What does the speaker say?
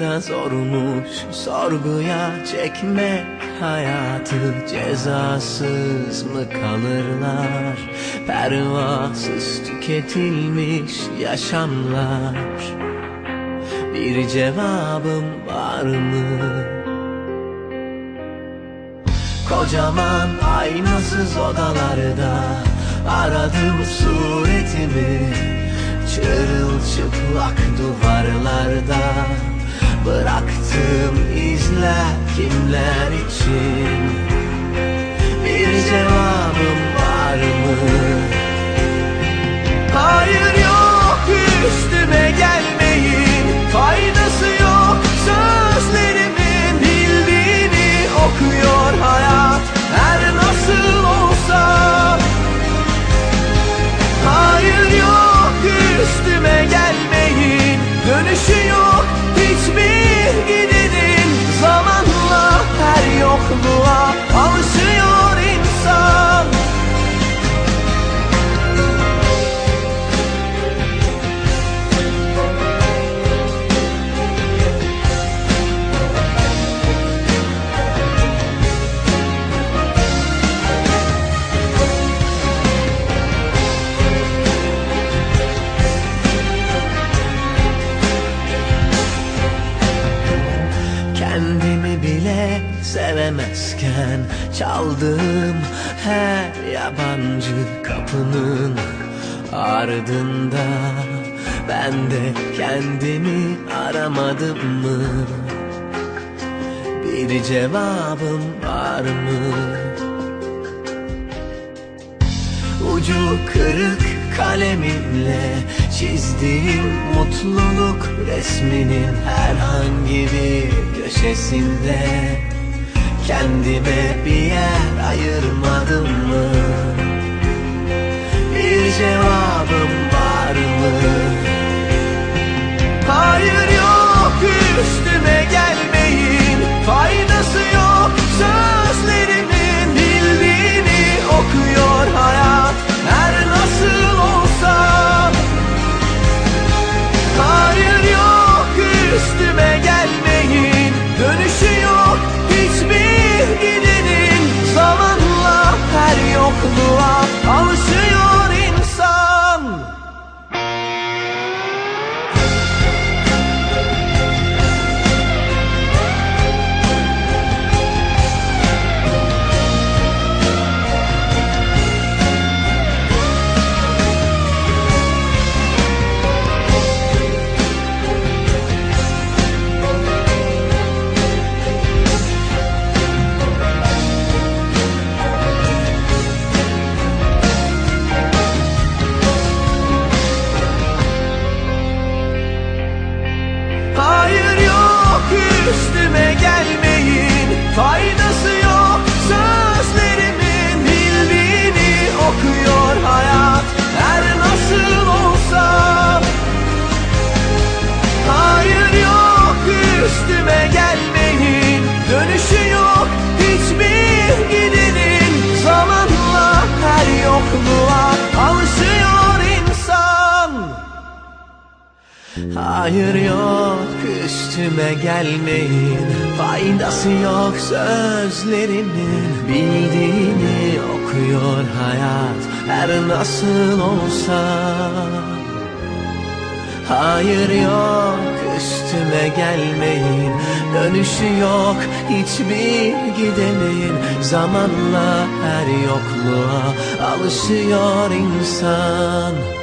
da zormuş sorguya çekme. Hayatı cezasız mı kalırlar? Pervasız tüketilmiş yaşamlar. Bir cevabım var mı? Kocaman aynasız odalarda Aradım suretimi Çırılçıplak duvarlarda Bıraktığım izler kimler için Kendimi bile sevemezken Çaldığım her yabancı kapının ardında Ben de kendimi aramadım mı? Bir cevabım var mı? Ucu kırık kalemimle çizdiğim mutluluk resminin herhangi bir köşesinde kendime bir yer ayırmadım mı? Hayır yok üstüme gelmeyin. Faydası yok sözlerimin. Bildiğini okuyor hayat her nasıl olsa. Hayır yok üstüme gelmeyin. Dönüşü yok hiçbir gidenin Zamanla her yokluğa alışıyor insan